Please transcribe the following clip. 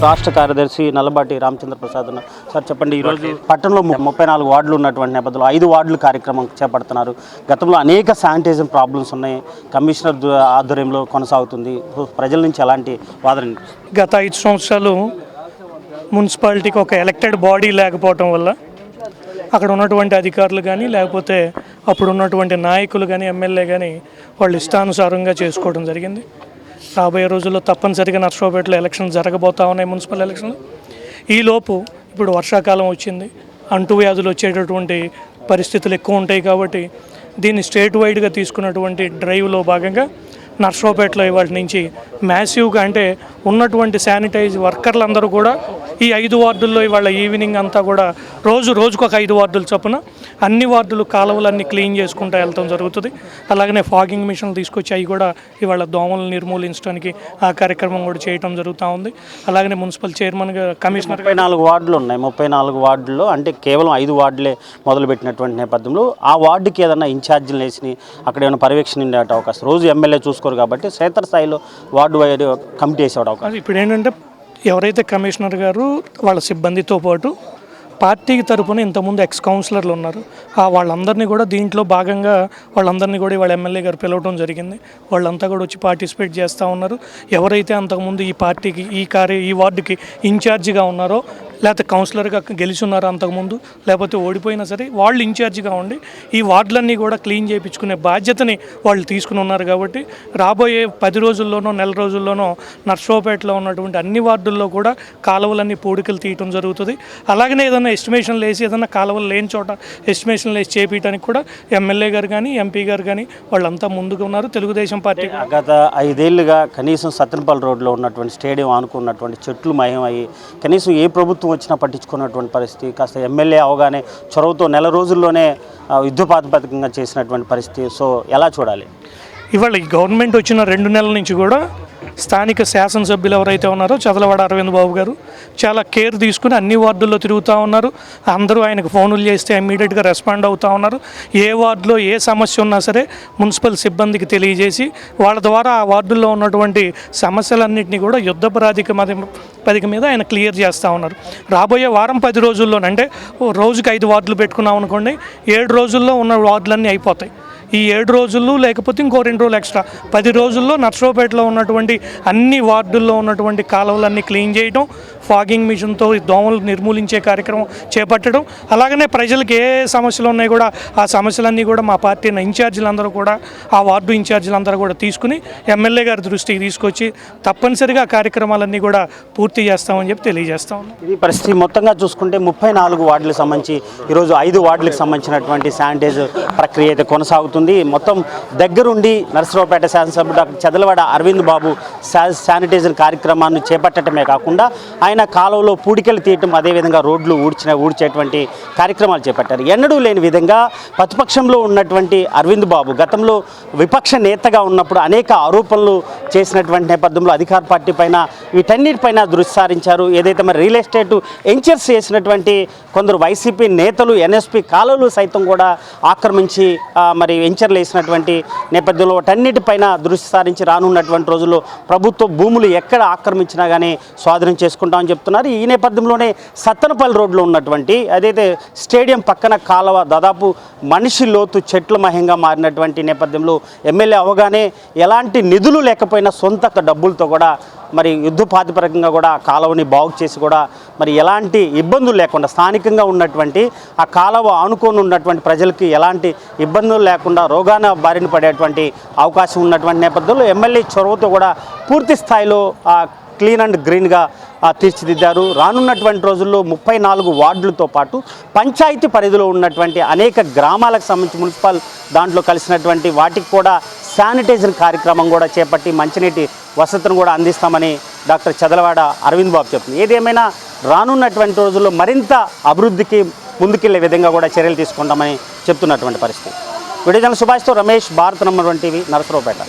రాష్ట్ర కార్యదర్శి నల్లబాటి రామచంద్ర ప్రసాద్ సార్ చెప్పండి ఈరోజు పట్టణంలో ముప్పై నాలుగు వార్డులు ఉన్నటువంటి నేపథ్యంలో ఐదు వార్డులు కార్యక్రమం చేపడుతున్నారు. గతంలో అనేక శానిటైజర్ ప్రాబ్లమ్స్ ఉన్నాయి. కమిషనర్ ఆధ్వర్యంలో కొనసాగుతుంది. ప్రజల నుంచి ఎలాంటి వాదన గత ఐదు సంవత్సరాలు మున్సిపాలిటీకి ఒక ఎలక్టెడ్ బాడీ లేకపోవటం వల్ల అక్కడ ఉన్నటువంటి అధికారులు కానీ లేకపోతే అప్పుడు ఉన్నటువంటి నాయకులు కానీ ఎమ్మెల్యే కానీ వాళ్ళు ఇష్టానుసారంగా చేసుకోవడం జరిగింది. రాబోయే రోజుల్లో తప్పనిసరిగా నర్సరావుపేటలో ఎలక్షన్ జరగబోతా ఉన్నాయి మున్సిపల్ ఎలక్షన్లు. ఈలోపు ఇప్పుడు వర్షాకాలం వచ్చింది. అంటువ్యాధులు వచ్చేటటువంటి పరిస్థితులు ఎక్కువ ఉంటాయి కాబట్టి దీన్ని స్టేట్ వైడ్గా తీసుకున్నటువంటి డ్రైవ్లో భాగంగా నర్సరావుపేటలో ఇవాళ నుంచి మ్యాసివ్గా అంటే ఉన్నటువంటి శానిటైజ్ వర్కర్లందరూ కూడా ఈ ఐదు వార్డుల్లో ఇవాళ ఈవినింగ్ అంతా కూడా రోజు రోజుకు ఒక ఐదు వార్డులు చొప్పున అన్ని వార్డులు కాలువలన్నీ క్లీన్ చేసుకుంటూ వెళ్తాం జరుగుతుంది. అలాగనే ఫాగింగ్ మిషన్లు తీసుకొచ్చి అవి కూడా ఇవాళ దోమలను నిర్మూలించడానికి ఆ కార్యక్రమం కూడా చేయటం జరుగుతూ ఉంది. అలాగనే మున్సిపల్ చైర్మన్గా కమిషనర్ ముప్పై నాలుగు వార్డులు ఉన్నాయి. ముప్పై నాలుగు వార్డుల్లో అంటే కేవలం ఐదు వార్డులే మొదలుపెట్టినటువంటి నేపథ్యంలో ఆ వార్డుకి ఏదైనా ఇన్ఛార్జీలు వేసి అక్కడ ఏమైనా పర్యవేక్షణ ఉండే అవకాశం? రోజు ఎమ్మెల్యే చేసుకోరు కాబట్టి క్షేత్రస్థాయిలో వార్డు వైడ్ కమిటీ వేసే అవకాశం. ఇప్పుడు ఏంటంటే ఎవరైతే కమిషనర్ గారు వాళ్ళ సిబ్బందితో పాటు పార్టీకి తరపున ఇంతకుముందు ఎక్స్ కౌన్సిలర్లు ఉన్నారు ఆ వాళ్ళందరినీ కూడా దీంట్లో భాగంగా వాళ్ళందరినీ కూడా వాళ్ళ ఎమ్మెల్యే గారు పిలవడం జరిగింది. వాళ్ళంతా కూడా వచ్చి పార్టిసిపేట్ చేస్తూ ఉన్నారు. ఎవరైతే అంతకుముందు ఈ పార్టీకి ఈ కార్య ఈ వార్డుకి ఇన్ఛార్జిగా ఉన్నారో లేకపోతే కౌన్సిలర్గా గెలిచి అంతకుముందు? లేకపోతే ఓడిపోయినా సరే వాళ్ళు ఇన్ఛార్జిగా ఉండి ఈ వార్డులన్నీ కూడా క్లీన్ చేయించుకునే బాధ్యతని వాళ్ళు తీసుకుని ఉన్నారు కాబట్టి రాబోయే పది రోజుల్లోనో నెల రోజుల్లోనో నర్సరావుపేటలో ఉన్నటువంటి అన్ని వార్డుల్లో కూడా కాలువలన్నీ పూడికలు తీయటం జరుగుతుంది. అలాగనే ఏదైనా ఎస్టిమేషన్లు వేసి ఏదైనా కాలువలు లేని చోట ఎస్టిమేషన్లు వేసి చేపించడానికి కూడా ఎమ్మెల్యే గారు కానీ ఎంపీ గారు కానీ వాళ్ళంతా ముందుగా ఉన్నారు. తెలుగుదేశం పార్టీ గత ఐదేళ్ళుగా కనీసం సత్తెనపల్లి రోడ్లో ఉన్నటువంటి స్టేడియం ఆనుకున్నటువంటి చెట్లు మయం అయ్యి కనీసం ఏ ప్రభుత్వం వచ్చినా పట్టించుకున్నటువంటి పరిస్థితి కాస్త ఎమ్మెల్యే అవగానే చొరవతో నెల రోజుల్లోనే ఆ, చేసినటువంటి పరిస్థితి. సో ఎలా చూడాలి? ఇవాళ ఈ గవర్నమెంట్ వచ్చిన రెండు నెలల నుంచి కూడా స్థానిక శాసనసభ్యులు ఎవరైతే ఉన్నారో చదలవాడ అరవింద్ బాబు గారు చాలా కేర్ తీసుకుని అన్ని వార్డుల్లో తిరుగుతూ ఉన్నారు. అందరూ ఆయనకు ఫోనులు చేస్తే ఇమ్మీడియట్గా రెస్పాండ్ అవుతూ ఉన్నారు. ఏ వార్డులో ఏ సమస్య ఉన్నా సరే మున్సిపల్ సిబ్బందికి తెలియజేసి వాళ్ళ ద్వారా ఆ వార్డుల్లో ఉన్నటువంటి సమస్యలన్నింటినీ కూడా యుద్ధ ప్రాతిక పదిక మీద ఆయన క్లియర్ చేస్తూ ఉన్నారు. రాబోయే వారం పది రోజుల్లోనంటే ఓ రోజుకి ఐదు వార్డులు పెట్టుకున్నాం అనుకోండి ఏడు రోజుల్లో ఉన్న వార్డులన్నీ అయిపోతాయి. ఈ ఏడు రోజులు లేకపోతే ఇంకో రెండు రోజులు ఎక్స్ట్రా. పది రోజుల్లో నర్సరావుపేటలో ఉన్నటువంటి అన్ని వార్డుల్లో ఉన్నటువంటి కాలువలన్నీ క్లీన్ చేయడం ఫాగింగ్ మిషన్తో ఈ దోమలు నిర్మూలించే కార్యక్రమం చేపట్టడం అలాగనే ప్రజలకు ఏ సమస్యలు ఉన్నాయి కూడా ఆ సమస్యలన్నీ కూడా మా పార్టీ ఇన్ఛార్జీలందరూ కూడా ఆ వార్డు ఇన్ఛార్జీలందరూ కూడా తీసుకుని ఎమ్మెల్యే గారి దృష్టికి తీసుకొచ్చి తప్పనిసరిగా కార్యక్రమాలన్నీ కూడా పూర్తి చేస్తామని చెప్పి తెలియజేస్తాం ఇది పరిస్థితి మొత్తంగా చూసుకుంటే ముప్పై నాలుగు వార్డులకు సంబంధించి ఈరోజు ఐదు వార్డులకు సంబంధించినటువంటి శానిటైజర్ ప్రక్రియ అయితే కొనసాగుతుంది. మొత్తం దగ్గరుండి నరసరావుపేట శాసనసభ్యుడు డాక్టర్ చదలవాడ అరవింద్ బాబు శానిటైజర్ కార్యక్రమాన్ని చేపట్టడమే కాకుండా ఆయన కాలువలో పూడికలు తీయటం అదేవిధంగా రోడ్లు ఊడ్చిన ఊడ్చేటువంటి కార్యక్రమాలు చేపట్టారు. ఎన్నడూ లేని విధంగా ప్రతిపక్షంలో ఉన్నటువంటి అరవింద్ బాబు గతంలో విపక్ష నేతగా ఉన్నప్పుడు అనేక ఆరోపణలు చేసినటువంటి నేపథ్యంలో అధికార పార్టీ పైన వీటన్నిటిపైన దృష్టి సారించారు ఏదైతే మరి రియల్ ఎస్టేట్ ఎంచర్స్ చేసినటువంటి కొందరు వైసీపీ నేతలు ఎన్ఎస్పి కాలువలు సైతం కూడా ఆక్రమించి మరి వెంచర్లు వేసినటువంటి నేపథ్యంలో వాటన్నిటిపైన దృష్టి సారించి రానున్నటువంటి రోజుల్లో ప్రభుత్వ భూములు ఎక్కడ ఆక్రమించినా కానీ స్వాధీనం చేసుకుంటామని చెప్తున్నారు. ఈ నేపథ్యంలోనే సత్తనపల్లి రోడ్లో ఉన్నటువంటి అదైతే స్టేడియం పక్కన కాలువ దాదాపు మనిషి లోతు చెట్ల మహంగా మారినటువంటి నేపథ్యంలో ఎమ్మెల్యే అవగానే ఎలాంటి నిధులు లేకపోయినా సొంత డబ్బులతో కూడా మరి యుద్ధ ప్రాతిపదికంగా కూడా కాలువని బాగు చేసి కూడా మరి ఎలాంటి ఇబ్బందులు లేకుండా స్థానికంగా ఉన్నటువంటి ఆ కాలువ ఆనుకొని ఉన్నటువంటి ప్రజలకి ఎలాంటి ఇబ్బందులు లేకుండా రోగాన బారిన పడేటువంటి అవకాశం ఉన్నటువంటి నేపథ్యంలో ఎమ్మెల్యే చొరవతో కూడా పూర్తి స్థాయిలో ఆ క్లీన్ అండ్ గ్రీన్గా తీర్చిదిద్దారు. రానున్నటువంటి రోజుల్లో ముప్పై నాలుగు వార్డులతో పాటు పంచాయతీ పరిధిలో ఉన్నటువంటి అనేక గ్రామాలకు సంబంధించి మున్సిపల్ దాంట్లో కలిసినటువంటి వాటికి కూడా శానిటైజర్ కార్యక్రమం కూడా చేపట్టి మంచినీటి వసతులను కూడా అందిస్తామని డాక్టర్ చదలవాడ అరవింద్ బాబు చెప్తుంది. ఏదేమైనా రానున్నటువంటి రోజుల్లో మరింత అభివృద్ధికి ముందుకెళ్ళే విధంగా కూడా చర్యలు తీసుకుంటామని చెప్తున్నటువంటి పరిస్థితి. విడుదల సుభాష్తో రమేష్ భారత నంబర్ వంటివి నరసరావుపేట.